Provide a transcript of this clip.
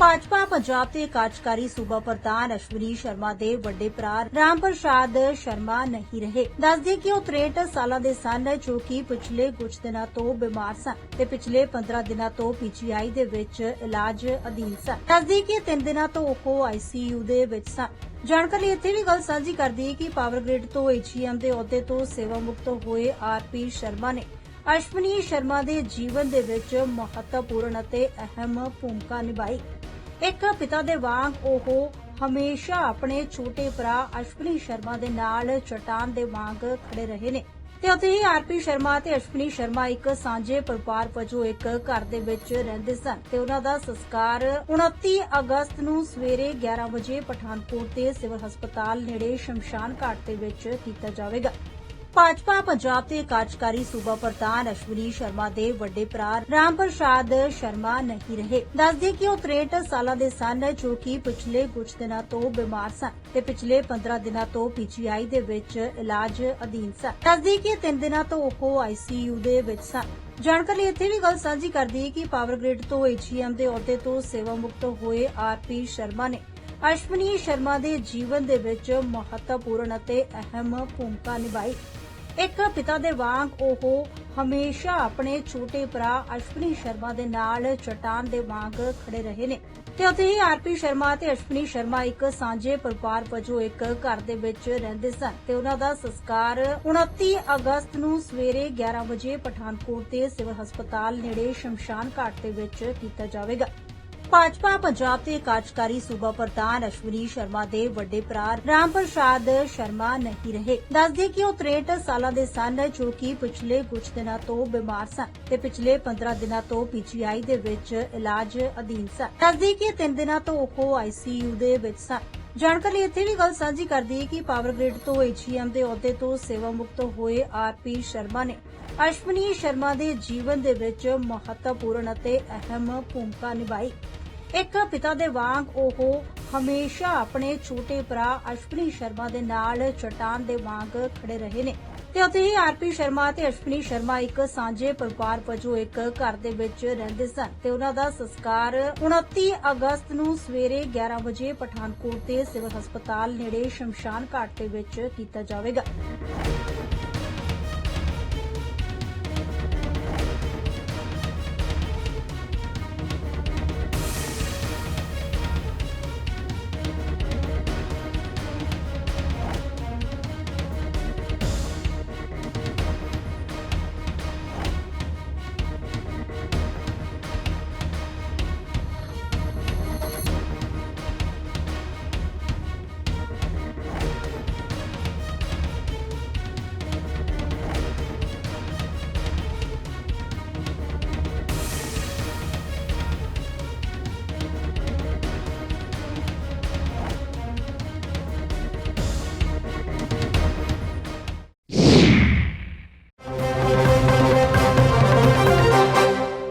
ਭਾਜਪਾ ਪੰਜਾਬ ਦੇ ਕਾਰਜਕਾਰੀ ਸੂਬਾ ਪ੍ਰਧਾਨ ਅਸ਼ਵਨੀ ਸ਼ਰਮਾ ਦੇ ਵੱਡੇ ਭਰਾ ਰਾਮ ਪ੍ਰਸਾਦ ਸ਼ਰਮਾ ਨਹੀਂ ਰਹੇ। ਦੱਸਦੇ ਕਿ ਉਹ 63 ਸਾਲਾਂ ਦੇ ਸਨ, ਜੋ ਕਿ ਪਿਛਲੇ ਕੁਝ ਦਿਨਾਂ ਤੋਂ ਬਿਮਾਰ ਸਨ ਤੇ ਪਿਛਲੇ 15 ਦਿਨਾਂ ਤੋਂ ਪੀਜੀਆਈ ਦੇ ਵਿੱਚ ਇਲਾਜ ਅਧੀਨ ਸਨ। ਦੱਸਦੇ ਕਿ 3 ਦਿਨਾਂ ਤੋਂ ਉਹ ਆਈਸੀਯੂ ਦੇ ਵਿੱਚ ਸਨ। ਜਾਣਕਾਰੀ ਲਈ ਇੱਥੇ ਵੀ ਗੱਲ ਸਾਂਝੀ ਕਰਦੀ ਹੈ ਕਿ ਪਾਵਰ ਗ੍ਰਿਡ ਤੋਂ ਏਜੀਐਮ ਦੇ ਅਹੁਦੇ ਤੋਂ ਸੇਵਾ ਮੁਕਤ ਹੋਏ ਆਰਪੀ ਸ਼ਰਮਾ ਨੇ ਅਸ਼ਵਨੀ ਸ਼ਰਮਾ ਦੇ ਜੀਵਨ ਦੇ ਵਿੱਚ ਮਹੱਤਵਪੂਰਨ ਅਤੇ ਅਹਿਮ ਭੂਮਿਕਾ ਨਿਭਾਈ। ਇੱਕ ਪਿਤਾ ਦੇ ਵਾਂਗ ਉਹ ਹਮੇਸ਼ਾ ਆਪਣੇ ਛੋਟੇ ਭਰਾ ਅਸ਼ਵਨੀ ਸ਼ਰਮਾ ਦੇ ਨਾਲ ਚਟਾਨ ਦੇ ਵਾਂਗ ਖੜੇ ਰਹੇ ਨੇ। ਤੇ ਉੱਥੇ ਹੀ ਆਰਪੀ ਸ਼ਰਮਾ ਤੇ ਅਸ਼ਵਨੀ ਸ਼ਰਮਾ ਇੱਕ ਸਾਂਝੇ ਪਰਿਵਾਰ ਵਜੋਂ ਇੱਕ ਘਰ ਦੇ ਵਿੱਚ ਰਹਿੰਦੇ ਸਨ ਤੇ ਉਹਨਾਂ ਦਾ ਸੰਸਕਾਰ 29 ਅਗਸਤ ਨੂੰ ਸਵੇਰੇ 11 ਵਜੇ ਪਠਾਨਕੋਟ ਦੇ ਸਿਵਲ ਹਸਪਤਾਲ ਨੇੜੇ ਸ਼ਮਸ਼ਾਨ ਘਾਟ ਦੇ ਵਿੱਚ ਕੀਤਾ ਜਾਵੇਗਾ। ਭਾਜਪਾ ਪੰਜਾਬ ਦੇ ਕਾਰਜਕਾਰੀ ਸੂਬਾ ਪ੍ਰਧਾਨ ਅਸ਼ਵਨੀ ਸ਼ਰਮਾ ਦੇ ਵੱਡੇ ਭਰਾ ਰਾਮ ਪ੍ਰਸਾਦ ਸ਼ਰਮਾ ਨਹੀਂ ਰਹੇ। ਦੱਸਦੇ ਕਿ ਉਹ 63 ਸਾਲਾਂ ਦੇ ਸਨ ਜੋ ਕਿ ਪਿਛਲੇ ਕੁਝ ਦਿਨਾਂ ਤੋਂ ਬਿਮਾਰ ਸਨ ਤੇ ਪਿਛਲੇ 15 ਦਿਨਾਂ ਤੋਂ ਪੀਜੀਆਈ ਦੇ ਵਿੱਚ ਇਲਾਜ ਅਧੀਨ ਸਨ। ਦੱਸਦੇ ਕਿ 3 ਦਿਨਾਂ ਤੋਂ ਉਹ ਆਈਸੀਯੂ ਦੇ ਵਿੱਚ ਸਨ। ਜਾਣਕਾਰੀ ਲਈ ਇੱਥੇ ਵੀ ਗੱਲ ਸਾਂਝੀ ਕਰਦੀ ਹੈ ਕਿ ਪਾਵਰ ਗ੍ਰਿਡ ਤੋਂ ਏਜੀਐਮ ਦੇ ਅਹੁਦੇ ਤੋਂ ਸੇਵਾ ਮੁਕਤ ਹੋਏ ਆਰਪੀ ਸ਼ਰਮਾ ਨੇ। ਅਸ਼ਵਨੀ ਸ਼ਰਮਾ ਦੇ ਜੀਵਨ ਦੇ ਵਿੱਚ ਮਹੱਤਵਪੂਰਨ ਅਤੇ ਅਹਿਮ ਭੂਮਿਕਾ ਨਿਭਾਈ। ਇੱਕ ਪਿਤਾ ਦੇ ਵਾਂਗ ਉਹ ਹਮੇਸ਼ਾ ਆਪਣੇ ਛੋਟੇ ਭਰਾ ਅਸ਼ਵਨੀ ਸ਼ਰਮਾ ਦੇ ਨਾਲ ਚਟਾਨ ਦੇ ਵਾਂਗ ਖੜੇ ਰਹੇ ਨੇ। ਤੇ ਉੱਥੇ ਹੀ ਆਰਪੀ ਸ਼ਰਮਾ ਤੇ ਅਸ਼ਵਨੀ ਸ਼ਰਮਾ ਇੱਕ ਸਾਂਝੇ ਪਰਿਵਾਰ ਵਜੋਂ ਇੱਕ ਘਰ ਦੇ ਵਿੱਚ ਰਹਿੰਦੇ ਸਨ ਤੇ ਉਹਨਾਂ ਦਾ ਸੰਸਕਾਰ 29 ਅਗਸਤ ਨੂੰ ਸਵੇਰੇ 11 ਵਜੇ ਪਠਾਨਕੋਟ ਦੇ ਸਿਵਲ ਹਸਪਤਾਲ ਨੇੜੇ ਸ਼ਮਸ਼ਾਨ ਘਾਟ ਦੇ ਵਿੱਚ ਕੀਤਾ ਜਾਵੇਗਾ। ਭਾਜਪਾ ਪੰਜਾਬ ਦੇ ਕਾਰਜਕਾਰੀ ਸੂਬਾ ਪ੍ਰਧਾਨ ਅਸ਼ਵਨੀ ਸ਼ਰਮਾ ਦੇ ਵੱਡੇ ਭਰਾ ਰਾਮ ਪ੍ਰਸਾਦ ਸ਼ਰਮਾ ਨਹੀਂ ਰਹੇ। ਦੱਸਦੇ ਕਿ ਉਹ 63 ਸਾਲਾਂ ਦੇ ਸਨ, ਜੋ ਕਿ ਪਿਛਲੇ ਕੁਝ ਦਿਨਾਂ ਤੋਂ ਬਿਮਾਰ ਸਨ ਤੇ ਪਿਛਲੇ 15 ਦਿਨਾਂ ਤੋਂ ਪੀਜੀਆਈ ਦੇ ਵਿੱਚ ਇਲਾਜ ਅਧੀਨ ਸਨ। ਦੱਸਦੇ ਕਿ 3 ਦਿਨਾਂ ਤੋਂ ਉਹ ਆਈਸੀਯੂ ਦੇ ਵਿੱਚ ਸਨ। ਜਾਣਕਾਰੀ ਇੱਥੇ ਵੀ ਗੱਲ ਸਾਂਝੀ ਕਰਦੀ ਹੈ ਕਿ ਪਾਵਰ ਗ੍ਰਿਡ ਤੋਂ ਏਜੀਐਮ ਦੇ ਅਹੁਦੇ ਤੋਂ ਸੇਵਾ ਮੁਕਤ ਹੋਏ ਆਰਪੀ ਸ਼ਰਮਾ ਨੇ। ਅਸ਼ਵਨੀ ਸ਼ਰਮਾ ਦੇ ਜੀਵਨ ਦੇ ਵਿੱਚ ਮਹੱਤਵਪੂਰਨ ਅਤੇ ਅਹਿਮ ਭੂਮਿਕਾ ਨਿਭਾਈ। ਇੱਕ ਪਿਤਾ ਦੇ ਵਾਂਗ ਉਹ ਹਮੇਸ਼ਾ ਆਪਣੇ ਛੋਟੇ ਭਰਾ ਅਸ਼ਵਨੀ ਸ਼ਰਮਾ ਦੇ ਨਾਲ ਚਟਾਨ ਦੇ ਵਾਂਗ ਖੜੇ ਰਹੇ ਨੇ। ਤੇ ਉੱਥੇ ਹੀ ਆਰਪੀ ਸ਼ਰਮਾ ਤੇ ਅਸ਼ਵਨੀ ਸ਼ਰਮਾ ਇੱਕ ਸਾਂਝੇ ਪਰਿਵਾਰ ਵਜੋਂ ਇੱਕ ਘਰ ਦੇ ਵਿੱਚ ਰਹਿੰਦੇ ਸਨ ਤੇ ਉਹਨਾਂ ਦਾ ਸੰਸਕਾਰ 29 ਅਗਸਤ ਨੂੰ ਸਵੇਰੇ 11 ਵਜੇ ਪਠਾਨਕੋਟ ਦੇ ਸਿਵਲ ਹਸਪਤਾਲ ਨੇੜੇ ਸ਼ਮਸ਼ਾਨ ਘਾਟ ਦੇ ਵਿੱਚ ਕੀਤਾ ਜਾਵੇਗਾ।